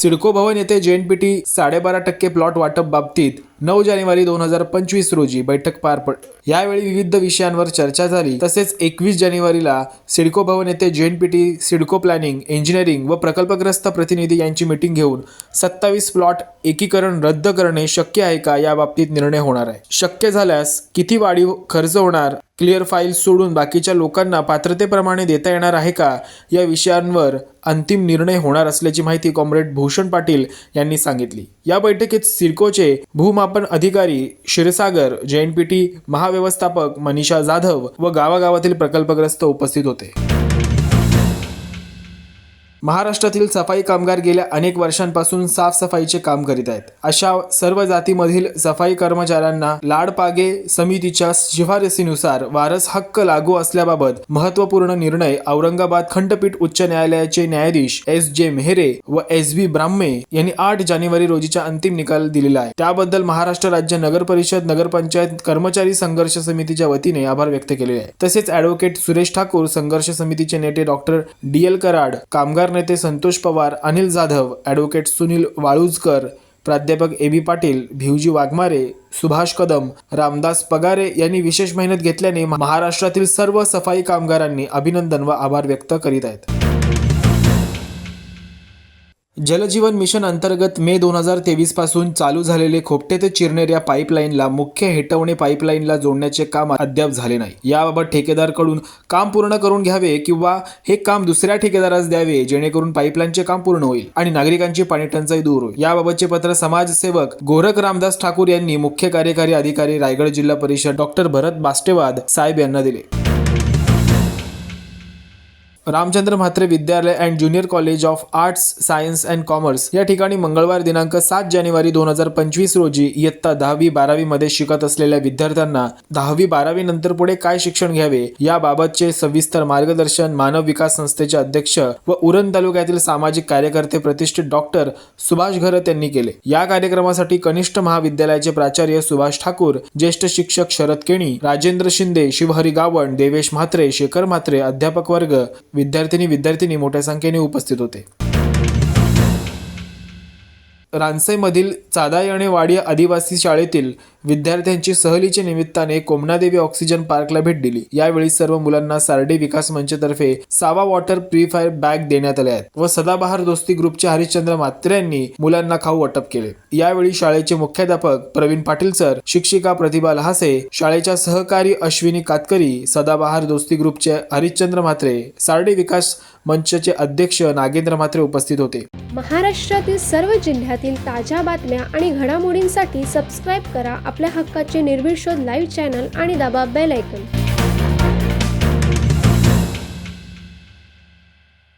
सिडको भवन येथे जेएनपीटी साडेबारा टक्के प्लॉट वाटप बाबतीत नऊ जानेवारी दोन हजार पंचवीस रोजी बैठक पार पड यावेळी विविध विषयांवर चर्चा झाली. तसेच एकवीस जानेवारीला सिडको भवन येथे जेएनपीटी सिडको प्लॅनिंग इंजिनिअरिंग व प्रकल्पग्रस्त प्रतिनिधी यांची मिटिंग घेऊन सत्तावीस प्लॉट एकीकरण रद्द करणे शक्य आहे का याबाबतीत निर्णय होणार आहे. शक्य झाल्यास किती वाढीव खर्च होणार क्लिअर फाईल सोडून बाकीच्या लोकांना पात्रतेप्रमाणे देता येणार आहे का या विषयांवर अंतिम निर्णय होणार असल्याची माहिती कॉम्रेड भूषण पाटील यांनी सांगितली. या बैठकीत सिडकोचे भूमापन अधिकारी क्षीरसागर जेएनपीटी महाव्यवस्थापक मनीषा जाधव व गावागावातील प्रकल्पग्रस्त उपस्थित होते. महाराष्ट्रातील सफाई कामगार गेल्या अनेक वर्षांपासून साफसफाईचे काम करीत आहेत. अशा सर्व जातीमधील सफाई कर्मचाऱ्यांना लाडपागे समितीच्या शिफारसीनुसार वारस हक्क लागू असल्याबाबत महत्त्वपूर्ण निर्णय औरंगाबाद खंडपीठ उच्च न्यायालयाचे न्यायाधीश एस जे मेहरे व एस व्ही ब्राह्मे यांनी आठ जानेवारी रोजीचा अंतिम निकाल दिलेला आहे. त्याबद्दल महाराष्ट्र राज्य नगर परिषद नगरपंचायत कर्मचारी संघर्ष समितीच्या वतीने आभार व्यक्त केले आहे तसेच ॲडव्होकेट सुरेश ठाकूर संघर्ष समितीचे नेते डॉक्टर डी एल कराड कामगार नेते संतोष पवार अनिल जाधव ॲडव्होकेट सुनील वाळुजकर प्राध्यापक ए बी पाटील भिवजी वाघमारे सुभाष कदम रामदास पगारे यांनी विशेष मेहनत घेतल्याने महाराष्ट्रातील सर्व सफाई कामगारांनी अभिनंदन व आभार व्यक्त करीत आहेत. जलजीवन मिशन अंतर्गत मे दोन हजार तेवीसपासून चालू झालेले खोपटे ते चिरनेर या पाईपलाईनला मुख्य हेटवणे पाईपलाईनला जोडण्याचे काम अद्याप झाले नाही. याबाबत ठेकेदारकडून काम पूर्ण करून घ्यावे किंवा हे काम दुसऱ्या ठेकेदारास द्यावे जेणेकरून पाईपलाईनचे काम पूर्ण होईल आणि नागरिकांची पाणी टंचाई दूर होईल. याबाबतचे पत्र समाजसेवक गोरख रामदास ठाकूर यांनी मुख्य कार्यकारी अधिकारी रायगड जिल्हा परिषद डॉक्टर भरत बास्टेवाद साहेब यांना दिले. रामचंद्र म्हात्रे विद्यालय and junior college of arts science and commerce या ठिकाणी मंगळवार दिनांक सात जानेवारी दोन हजार पंचवीस रोजी इयत्ता दहावी बारावी मध्ये शिकत असलेल्या विद्यार्थ्यांना दहावी बारावी नंतर पुढे काय शिक्षण घ्यावे याबाबतचे सविस्तर मार्गदर्शन मानव विकास संस्थेचे अध्यक्ष व उरण तालुक्यातील सामाजिक कार्यकर्ते प्रतिष्ठित डॉक्टर सुभाष घरत यांनी केले. या कार्यक्रमासाठी कनिष्ठ महाविद्यालयाचे प्राचार्य सुभाष ठाकूर ज्येष्ठ शिक्षक शरद केणी राजेंद्र शिंदे शिवहरी गावण देवेश म्हात्रे शेखर म्हात्रे अध्यापक वर्ग विद्यार्थिनी विद्यार्थिनी मोठ्या संख्येने उपस्थित होते. रानसईमधील आणि वाडी आदिवासी शाळेतील विद्यार्थ्यांची सहलीच्या निमित्ताने कोमनादेवी ऑक्सिजन पार्कला भेट दिली. यावेळी सर्व मुलांना सारडे विकास मंचतर्फे सावा वॉटर प्रिफायर बॅग देण्यात आल्या आहेत व सदाबहार दोस्ती ग्रुपचे हरिश्चंद्र म्हात्रे यांनी मुलांना खाऊ वाटप केले. यावेळी शाळेचे मुख्याध्यापक प्रवीण पाटील सर शिक्षिका प्रतिभा लहासे शाळेच्या सहकारी अश्विनी कातकरी सदाबहार दोस्ती ग्रुपचे हरिश्चंद्र म्हात्रे सारडे विकास मंचचे अध्यक्ष नागेंद्र म्हात्रे उपस्थित होते. महाराष्ट्रातील सर्व जिल्ह्यातील ताज्या बातम्या आणि घडामोडींसाठी सबस्क्राईब करा. आपल्या हक्काचे निर्भीड शोध लाईव्ह चॅनल आणि दाबा बेल ऐकन